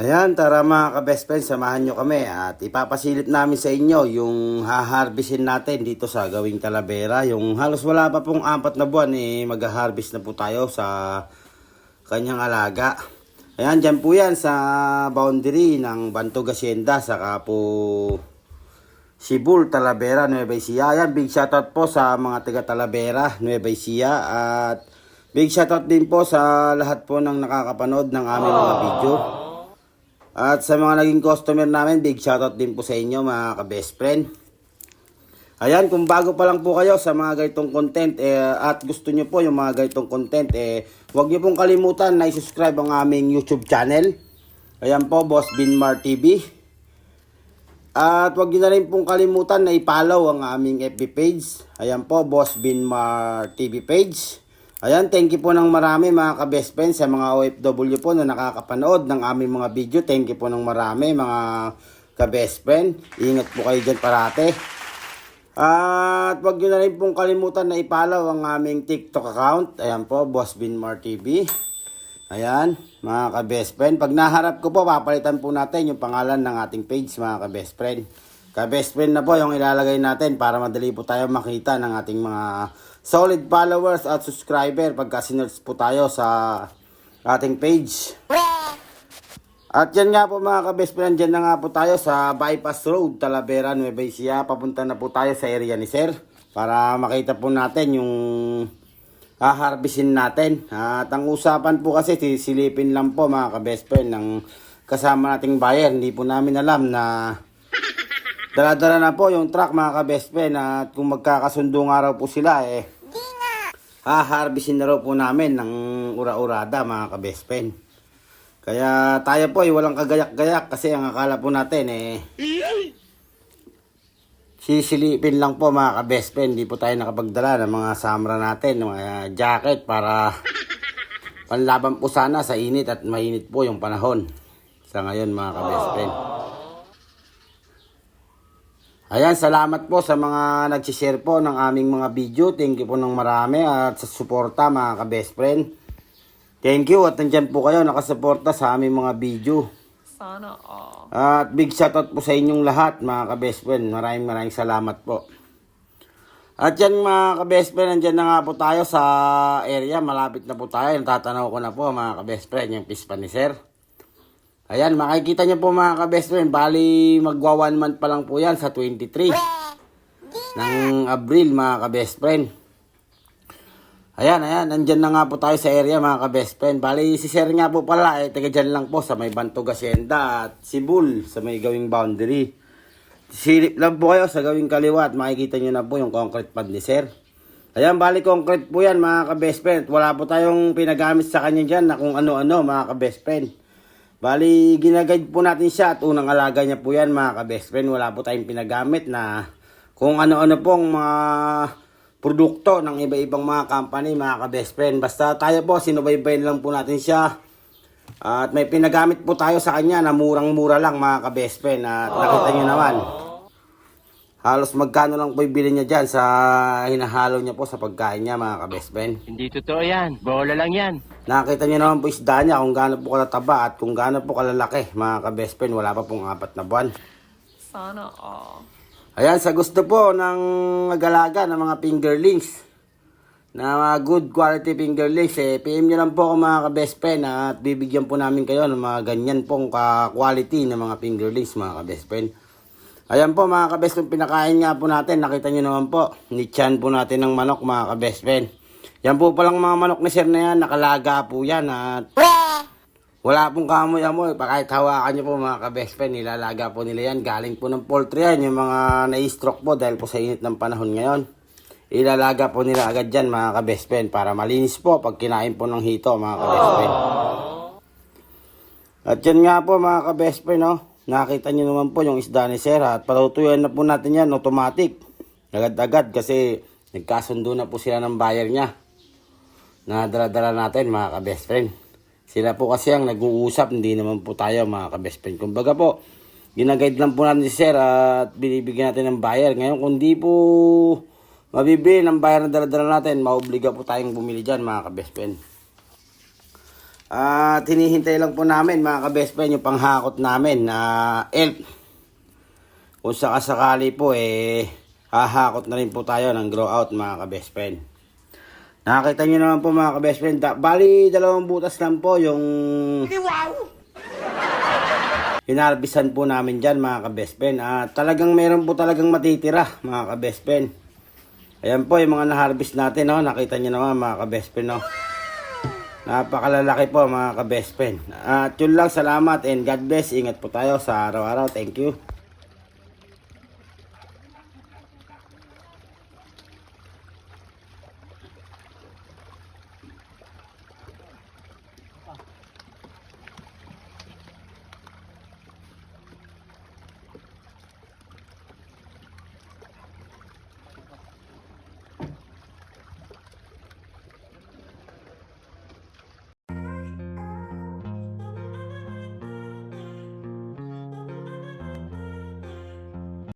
Ayan, tara mga ka-best friend, samahan nyo kami at ipapasilip namin sa inyo yung haharbisin natin dito sa gawing Talavera. Yung halos wala pa pong apat na buwan, eh, mag-harvest na po tayo sa kanyang alaga. Ayan, dyan po yan sa boundary ng Bantog Hacienda, saka po Sibul, Talavera, Nueva Ecija. Ayan, big shoutout po sa mga taga Talavera, Nueva Ecija at big shoutout din po sa lahat po ng nakakapanood ng aming mga video. At sa mga naging customer namin, big shoutout din po sa inyo mga ka-best friend. Ayan, kung bago pa lang po kayo sa mga ganitong content eh, at gusto nyo po yung mga ganitong content, eh, huwag nyo pong kalimutan na i-subscribe ang aming YouTube channel. Ayan po, Boss Binmar TV. At huwag nyo na rin pong kalimutan na i-follow ang aming FB page. Ayan po, Boss Binmar TV page. Ayan, thank you po ng marami mga ka-best friends sa mga OFW po na nakakapanood ng aming mga video. Thank you po ng marami mga ka-best friend. Ingat po kayo dyan parate. At huwag nyo na rin pong kalimutan na i-follow ang aming TikTok account. Ayan po, Boss Binmar TV. Ayan, mga ka-best friend. Pag naharap ko po, papalitan po natin yung pangalan ng ating page, mga ka-best friend. Ka-best friend na po yung ilalagay natin para madali po tayo makita ng ating mga solid followers at subscriber pagka sinerch po tayo sa ating page. At yan nga po mga ka-best friend, dyan na nga po tayo sa Bypass Road, Talavera, Nueva Ecija. Papunta na po tayo sa area ni Sir para makita po natin yung haharbisin natin. At ang usapan po kasi sisilipin lang po mga ka-best friend ng kasama nating buyer. Hindi po namin alam na dala-dala na po yung truck mga ka-best friend at kung magkakasundo nga raw po sila eh haharbisin na raw po namin ng ura-urada mga ka-best friend. Kaya tayo po ay walang kagayak-gayak kasi ang akala po natin eh sisilipin lang po mga ka-best friend. Hindi po tayo nakapagdala ng mga samra natin, ng mga jacket para panlaban po sana sa init at mainit po yung panahon sa ngayon mga ka-best friend. Ayan, salamat po sa mga nagsishare po ng aming mga video. Thank you po ng marami at sa suporta mga ka-best friend. Thank you at nandyan po kayo nakasuporta sa aming mga video. Sana all. At big shoutout po sa inyong lahat mga ka-best friend. Maraming maraming salamat po. At yan mga ka-best friend, nandyan na nga po tayo sa area. Malapit na po tayo. Natatanaw ko na po mga ka-best friend, yung pispa ni Sir. Ayan, makikita niyo po mga ka-best friend. Bali, magwa one month pa lang po yan sa 23 ng Abril mga ka-best friend. Ayan, ayan, nandyan na nga po tayo sa area mga ka-best friend. Bali, si Sir nga po pala, eh, taga dyan lang po sa may Bantog Hacienda at Sibul sa may gawing boundary. Silip lang po kayo sa gawing kaliwa at makikita nyo na po yung concrete pad ni Sir. Ayan, bali concrete po yan mga ka-best friend. Wala po tayong pinagamit sa kanya dyan na kung ano-ano mga ka-best friend. Bali, ginaguide po natin siya at unang alaga niya po yan mga ka-best friend. Wala po tayong pinagamit na kung ano-ano pong mga produkto ng iba-ibang mga company mga ka-best friend. Basta tayo po, sinubaybayin lang po natin siya. At may pinagamit po tayo sa kanya na murang-mura lang mga ka-best friend. At nakita nyo naman. Halos magkano lang po ibili niya dyan sa hinahalo niya po sa pagkain niya mga ka-best friend. Hindi totoo yan. Bola lang yan. Nakita niyo naman po isda niya kung gaano po kalataba at kung gaano po kalalaki mga ka-best friend. Wala pa pong apat na buwan. Sana all. Ayan, sa gusto po ng nag-alaga ng mga fingerlings na mga good quality fingerlings, eh, PM nyo lang po ako mga ka-best friend at bibigyan po namin kayo ng mga ganyan pong ka-quality ng mga fingerlings mga ka-best friend. Ayan po mga ka-best friend, pinakain nga po natin, nakita nyo naman po, nitchan po natin ng manok mga ka-best friend. Yan po palang mga manok ni sir na yan, nakalaga po yan at wala pong kamoy-amoy. Pa kahit hawakan nyo po mga ka-best friend, nilalaga po nila yan. Galing po ng poultry yan, yung mga na-stroke po dahil po sa init ng panahon ngayon. Ilalaga po nila agad dyan mga ka-best friend para malinis po pag kinain po ng hito mga ka-best friend. At yan nga po mga ka-best friend, no? Nakita nyo naman po yung isda ni Sir at palutuyan na po natin yan automatic. Agad-agad kasi nagkasundo na po sila ng buyer niya. Na dala-dala natin mga ka-best friend. Sila po kasi ang nag-uusap, hindi naman po tayo mga ka-best friend. Kumbaga po, ginaguide lang po natin si Sir at binibigyan natin ng buyer. Ngayon kung di po mabibili ng buyer na dala-dala natin, maubliga po tayong bumili dyan mga ka-best friend. At hinihintay lang po namin mga ka-best friend yung panghakot namin na elf. Kung sakasakali po eh hahakot na rin po tayo ng grow out mga ka-best friend. Nakakita nyo naman po mga ka-best friend. Da- bali dalawang butas lang po yung hinarbisan po namin dyan mga ka-best friend. At talagang meron po talagang matitira mga ka-best friend. Ayan po yung mga na-harvest natin. No? Nakita nyo naman mga ka-best friend. No? Napakalalaki po mga ka-best friend. At yun lang, salamat and God bless. Ingat po tayo sa araw-araw. Thank you.